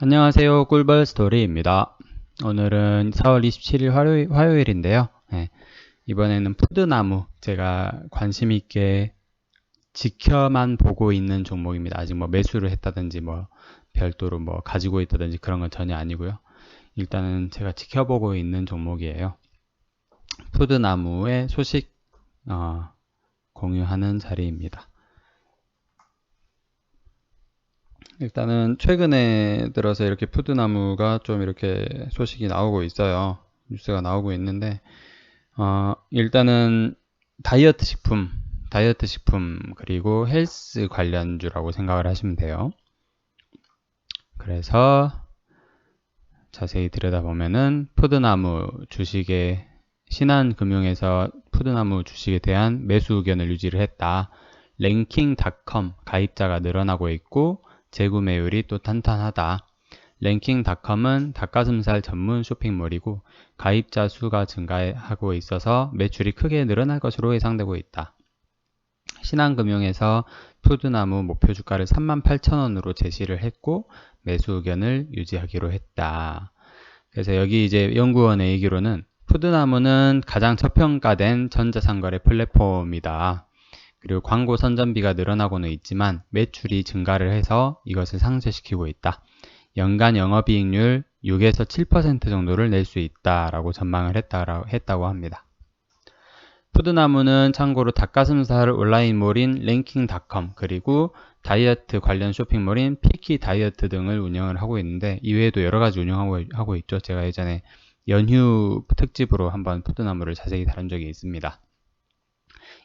안녕하세요. 꿀벌 스토리입니다. 오늘은 4월 27일 화요일, 화요일인데요. 네, 이번에는 푸드나무 제가 관심 있게 지켜만 보고 있는 종목입니다. 아직 뭐 매수를 했다든지 뭐 별도로 뭐 가지고 있다든지 그런 건 전혀 아니고요. 일단은 제가 지켜보고 있는 종목이에요. 푸드나무의 소식 어, 공유하는 자리입니다. 일단은 최근에 들어서 이렇게 푸드나무가 좀 이렇게 소식이 나오고 있어요. 뉴스가 나오고 있는데, 어, 일단은 다이어트 식품, 다이어트 식품, 그리고 헬스 관련주라고 생각을 하시면 돼요. 그래서 자세히 들여다보면은 푸드나무 주식의 신한금융에서 푸드나무 주식에 대한 매수 의견을 유지를 했다. 랭킹닷컴 가입자가 늘어나고 있고 재구매율이 또 탄탄하다. 랭킹닷컴은 닭가슴살 전문 쇼핑몰이고 가입자 수가 증가하고 있어서 매출이 크게 늘어날 것으로 예상되고 있다. 신한금융에서 푸드나무 목표 주가를 38,000원으로 제시를 했고 매수 의견을 유지하기로 했다. 그래서 여기 이제 연구원의 얘기로는 푸드나무는 가장 저평가된 전자상거래 플랫폼이다. 그리고 광고 선전비가 늘어나고는 있지만 매출이 증가를 해서 이것을 상쇄시키고 있다. 연간 영업이익률 6에서 7% 정도를 낼 수 있다라고 전망을 했다, 했다고 합니다. 푸드나무는 참고로 닭가슴살 온라인몰인 랭킹닷컴 그리고 다이어트 관련 쇼핑몰인 피키 다이어트 등을 운영을 하고 있는데 이외에도 여러 가지 운영하고 하고 있죠. 제가 예전에 연휴 특집으로 한번 푸드나무를 자세히 다룬 적이 있습니다.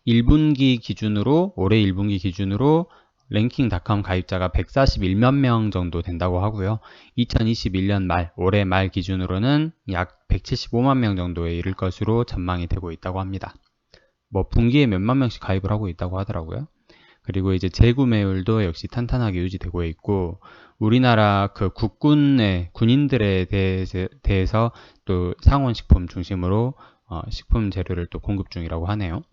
1분기 기준으로 올해 1분기 기준으로 랭킹닷컴 가입자가 141만 명 정도 된다고 하고요. 2021년 말 올해 말 기준으로는 약 175만 명 정도에 이를 것으로 전망이 되고 있다고 합니다. 뭐 분기에 몇만 명씩 가입을 하고 있다고 하더라고요. 그리고 이제 재구매율도 역시 탄탄하게 유지되고 있고 우리나라 그 국군의 군인들에 대해서, 또 상온식품 중심으로 어, 식품 재료를 또 공급 중이라고 하네요.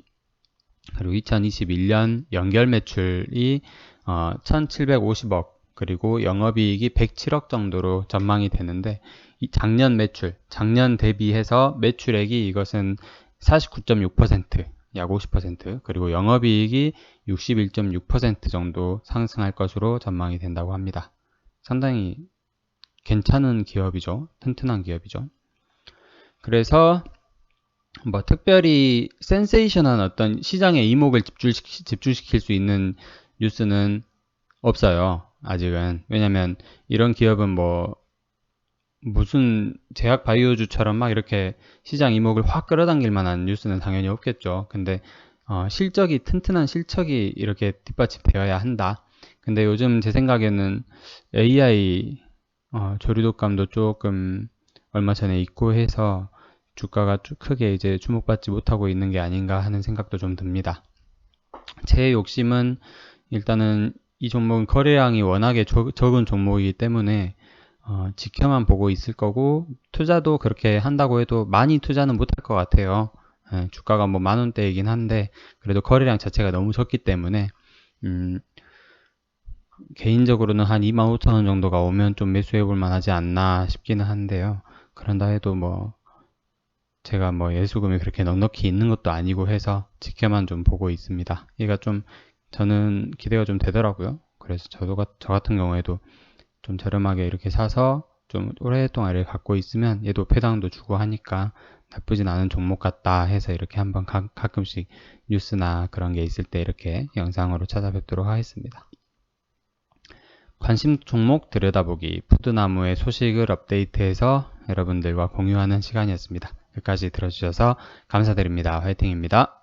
그리고 2021년 연결 매출이 어, 1,750억 그리고 영업이익이 107억 정도로 전망이 되는데 이 작년 매출, 작년 대비해서 매출액이 이것은 49.6%, 약 50% 그리고 영업이익이 61.6% 정도 상승할 것으로 전망이 된다고 합니다. 상당히 괜찮은 기업이죠. 튼튼한 기업이죠. 그래서 뭐 특별히 센세이션한 어떤 시장의 이목을 집중시키, 집중시킬 수 있는 뉴스는 없어요. 아직은. 왜냐면 이런 기업은 뭐 무슨 제약 바이오주처럼 막 이렇게 시장 이목을 확 끌어당길 만한 뉴스는 당연히 없겠죠. 근데 어, 실적이 튼튼한 실적이 이렇게 뒷받침되어야 한다. 근데 요즘 제 생각에는 AI 어, 조류독감도 조금 얼마 전에 있고 해서 주가가 크게 이제 주목받지 못하고 있는 게 아닌가 하는 생각도 좀 듭니다. 제 욕심은 일단은 이 종목은 거래량이 워낙에 적, 은 종목이기 때문에 어, 지켜만 보고 있을 거고 투자도 그렇게 한다고 해도 많이 투자는 못할 것 같아요. 예, 주가가 뭐 만 원대이긴 한데 그래도 거래량 자체가 너무 적기 때문에 음, 개인적으로는 한 25,000원 정도가 오면 좀 매수해 볼 만하지 않나 싶기는 한데요. 그런다 해도 뭐 제가 뭐 예수금이 그렇게 넉넉히 있는 것도 아니고 해서 지켜만 좀 보고 있습니다. 얘가 좀 저는 기대가 좀 되더라고요. 그래서 저도 저 같은 경우에도 좀 저렴하게 이렇게 사서 좀 오랫동안 이렇게 갖고 있으면 얘도 배당도 주고 하니까 나쁘진 않은 종목 같다 해서 이렇게 한번 가, 가끔씩 뉴스나 그런 게 있을 때 이렇게 영상으로 찾아뵙도록 하겠습니다. 관심 종목 들여다보기 푸드나무의 소식을 업데이트해서 여러분들과 공유하는 시간이었습니다. 끝까지 들어주셔서 감사드립니다. 화이팅입니다.